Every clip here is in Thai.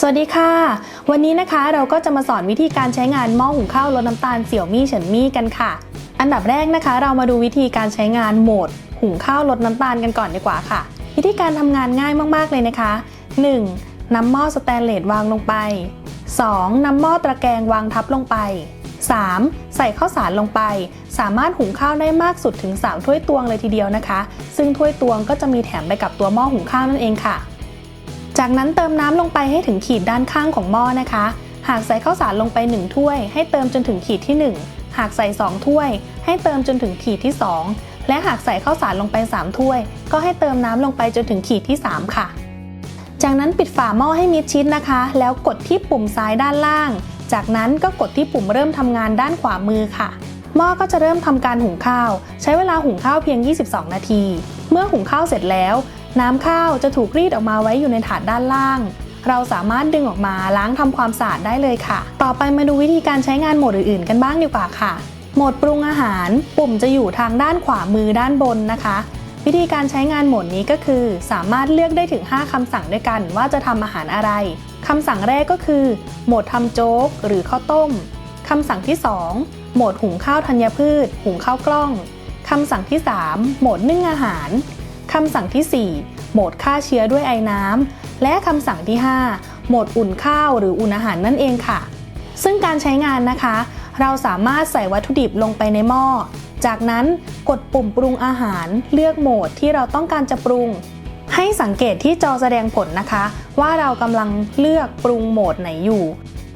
สวัสดีค่ะ วันนี้นะคะเราก็จะมาสอนวิธีการใช้งานหม้อหุงข้าวลดน้ำตาลเสี่ยวมี่เฉินมี่กันค่ะ อันดับแรกนะคะ เรามาดูวิธีการใช้งานโหมด หุงข้าวลดน้ำตาลกันก่อนดีกว่าค่ะ วิธีการทำงานง่ายมากๆเลยนะคะ 1. นำหม้อสแตนเลสวางลงไป 2. นำหม้อตะแกรงวางทับลงไป 3. ใส่ข้าวสารลงไป สามารถหุงข้าวได้มากสุดถึง 3 ถ้วยตวงเลยทีเดียวนะคะ ซึ่งถ้วยตวงก็จะมีแถมไปกับตัวหม้อหุงข้าวนั่นเองค่ะ จากนั้นเติมน้ำลงไปให้ถึงขีดด้านข้างของหม้อนะคะ หากใส่ข้าวสารลงไป 1 ถ้วย ให้เติมจนถึงขีดที่ 1 หากใส่ 2 ถ้วย ให้เติมจนถึงขีดที่ 2 และหากใส่ข้าวสารลงไป 3 ถ้วย ก็ให้เติมน้ำลงไปจนถึงขีดที่ 3 ค่ะ จากนั้นปิดฝาหม้อให้มิดชิดนะคะ แล้วกดที่ปุ่มซ้ายด้านล่าง จากนั้นก็กดที่ปุ่มเริ่มทำงานด้านขวามือค่ะหม้อก็จะเริ่มทำการหุงข้าว ใช้เวลาหุงข้าวเพียง 22 นาที เมื่อหุงข้าวเสร็จแล้ว น้ำข้าวจะถูกรีดออกมาไว้อยู่ในถาดด้านล่าง เราสามารถดึงออกมาล้างทำความสะอาดได้เลยค่ะ ต่อไปมาดูวิธีการใช้งานโหมดอื่นๆ กันบ้างดีกว่าค่ะ โหมดปรุงอาหาร ปุ่มจะอยู่ทางด้านขวามือด้านบนนะคะ วิธีการใช้งานโหมดนี้ก็คือ สามารถเลือกได้ถึง 5คำสั่งด้วยกันว่าจะทำอาหารอะไรคำสั่งแรกก็คือ โหมดทำโจ๊ก หรือข้าวต้มคำสั่งที่ 2 โหมดหุงข้าวธัญพืช หุงข้าวกล้องคำสั่งที่ 3 โหมดนึ่งอาหาร คำสั่งที่ 4 โหมดฆ่าเชื้อด้วยไอ้น้ำ และคำสั่งที่ 5 โหมดอุ่นข้าวหรืออุ่นอาหารนั่นเองค่ะ ซึ่งการใช้งานนะคะ เราสามารถใส่วัตถุดิบลงไปในหม้อ จากนั้นกดปุ่มปรุงอาหาร เลือกโหมดที่เราต้องการจะปรุง ให้สังเกตที่จอแสดงผลนะคะ ว่าเรากำลังเลือกปรุงโหมดไหนอยู่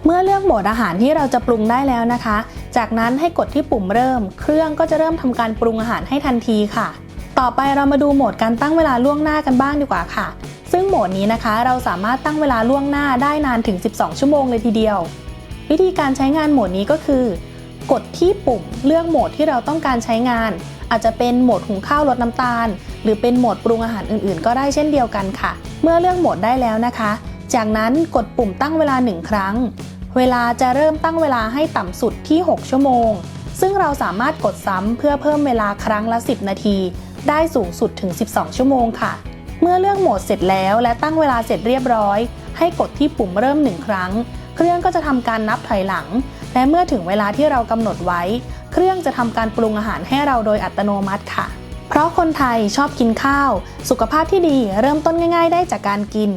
เมื่อเลือกโหมดอาหารที่เราจะปรุงได้แล้วนะคะ จากนั้นให้กดที่ปุ่มเริ่ม เครื่องก็จะเริ่มทำการปรุงอาหารให้ทันทีค่ะ ต่อไปเรามาดูโหมดการตั้งเวลาล่วงหน้ากันบ้างดีกว่าค่ะ ซึ่งโหมดนี้นะคะเราสามารถตั้งเวลาล่วงหน้าได้นานถึง 12 ชั่วโมงเลยทีเดียว วิธีการใช้งานโหมดนี้ก็คือ กดที่ปุ่มเลือกโหมดที่เราต้องการใช้งาน อาจจะเป็นโหมดหุงข้าวลดน้ำตาล หรือเป็นโหมดปรุงอาหารอื่นๆ ก็ได้เช่นเดียวกันค่ะ เมื่อเลือกโหมดได้แล้วนะคะ จากนั้นกดปุ่มตั้งเวลา 1 ครั้ง เวลาจะเริ่มตั้งเวลาให้ต่ำสุดที่ 6 ชั่วโมง ซึ่งเราสามารถกดซ้ำเพื่อเพิ่มเวลาครั้งละ 10 นาที ได้สูงสุดถึง 12 ชั่วโมงค่ะ เมื่อเลือกโหมดเสร็จแล้วและตั้งเวลาเสร็จเรียบร้อย ให้กดที่ปุ่มเริ่มหนึ่งครั้ง เครื่องก็จะทำการนับถอยหลัง และเมื่อถึงเวลาที่เรากำหนดไว้ เครื่องจะทำการปรุงอาหารให้เราโดยอัตโนมัติค่ะ เพราะคนไทยชอบกินข้าว สุขภาพที่ดีเริ่มต้นง่าย ๆ ได้จากการกิน